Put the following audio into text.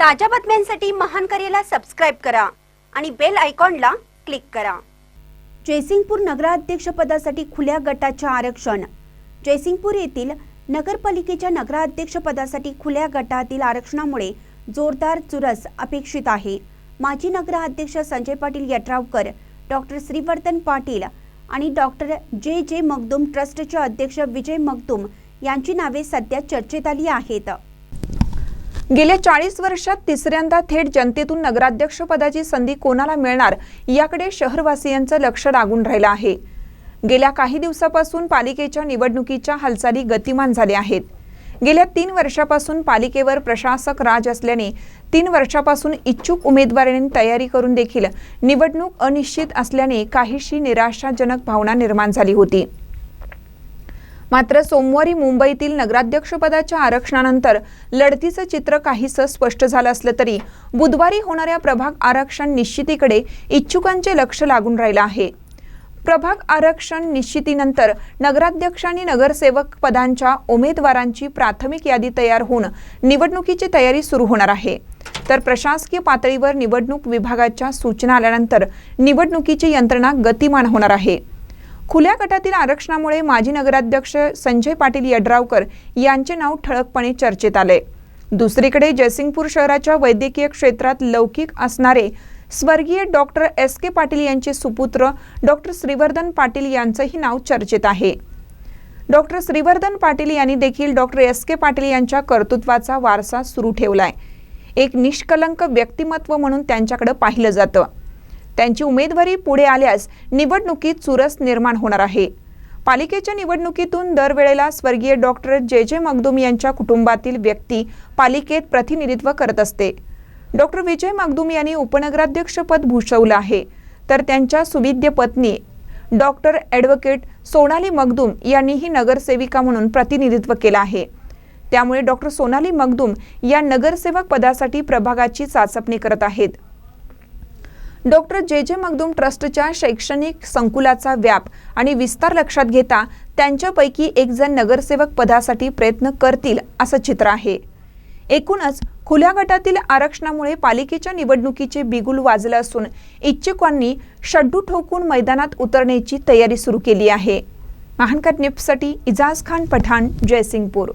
ताज्या बातम्यांसाठी महान करेला सबस्क्राईब करा आणि बेल आयकॉनला क्लिक करा. जयसिंगपूर नगराध्यक्षपदासाठी खुल्या गटाचे आरक्षण. जयसिंगपूर येथील नगरपालिकेच्या नगराध्यक्षपदासाठी खुल्या गटातील आरक्षणामुळे जोरदार चुरस अपेक्षित आहे. माजी नगराध्यक्ष संजय पाटील यड्रावकर डॉक्टर श्रीवर्धन पाटील आणि डॉक्टर जे. जे. मगदूम ट्रस्टचे अध्यक्ष विजय मगदूम यांची नावे सध्या चर्चेत आली आहेत. गेल्या चाळीस वर्षात तिसऱ्यांदा थेट जनतेतून नगराध्यक्षपदाची संधी कोणाला मिळणार याकडे शहरवासियांचं लक्ष लागून राहिलं आहे. गेल्या काही दिवसापासून पालिकेच्या निवडणुकीच्या हालचाली गतिमान झाल्या आहेत. गेल्या तीन वर्षापासून पालिकेवर प्रशासक राज असल्याने तीन वर्षापासून इच्छुक उमेदवारांनी तयारी करून देखील निवडणूक अनिश्चित असल्याने काहीशी निराशाजनक भावना निर्माण झाली होती. मात्र सोमवारी मुंबईतील नगराध्यक्षपदाच्या आरक्षणानंतर लढतीचं चित्र काहीसं स्पष्ट झालं असलं तरी बुधवारी होणाऱ्या प्रभाग आरक्षण निश्चितीकडे इच्छुकांचे लक्ष लागून राहिलं आहे. प्रभाग आरक्षण निश्चितीनंतर नगराध्यक्ष आणि नगरसेवक पदांच्या उमेदवारांची प्राथमिक यादी तयार होऊन निवडणुकीची तयारी सुरू होणार आहे. तर प्रशासकीय पातळीवर निवडणूक विभागाच्या सूचना आल्यानंतर निवडणुकीची यंत्रणा गतिमान होणार आहे. खुल्या गटातील आरक्षणामुळे माजी नगराध्यक्ष संजय पाटील यड्रावकर यांचे नाव ठळकपणे चर्चेत आले. दुसरीकडे जयसिंगपूर शहराच्या वैद्यकीय क्षेत्रात लौकिक असणारे स्वर्गीय डॉक्टर एस के पाटील यांचे सुपुत्र डॉक्टर श्रीवर्धन पाटील यांचंही नाव चर्चेत आहे. डॉक्टर श्रीवर्धन पाटील यांनी देखील डॉक्टर एस के पाटील यांच्या कर्तृत्वाचा वारसा सुरू ठेवलाय. एक निष्कलंक व्यक्तिमत्व म्हणून त्यांच्याकडे पाहिलं जातं. त्यांची उमेदवारी पुढे आल्यास निवडणुकीत चुरस निर्माण होणार आहे. पालिकेच्या निवडणुकीतून दरवेळेला स्वर्गीय डॉक्टर जे. जे. मगदूम यांच्या कुटुंबातील व्यक्ती पालिकेत प्रतिनिधित्व करत असते. डॉक्टर विजय मगदूम यांनी उपनगराध्यक्षपद भूषवलं आहे. तर त्यांच्या सुविद्य पत्नी डॉक्टर ॲडव्होकेट सोनाली मगदूम यांनीही नगरसेविका म्हणून प्रतिनिधित्व केलं आहे. त्यामुळे डॉक्टर सोनाली मगदूम या नगरसेवक पदासाठी प्रभागाची चाचपणी करत आहेत. डॉक्टर जे जे मगदूम ट्रस्टच्या शैक्षणिक संकुलाचा व्याप आणि विस्तार लक्षात घेता त्यांच्यापैकी एक जण नगरसेवक पदासाठी प्रयत्न करतील असं चित्र आहे. एकूणच खुल्या गटातील आरक्षणामुळे पालिकेच्या निवडणुकीचे बिगुल वाजलं असून इच्छुकांनी शड्डू ठोकून मैदानात उतरण्याची तयारी सुरू केली आहे. महानकर निप्ससाठी इजाज खान पठाण जयसिंगपूर.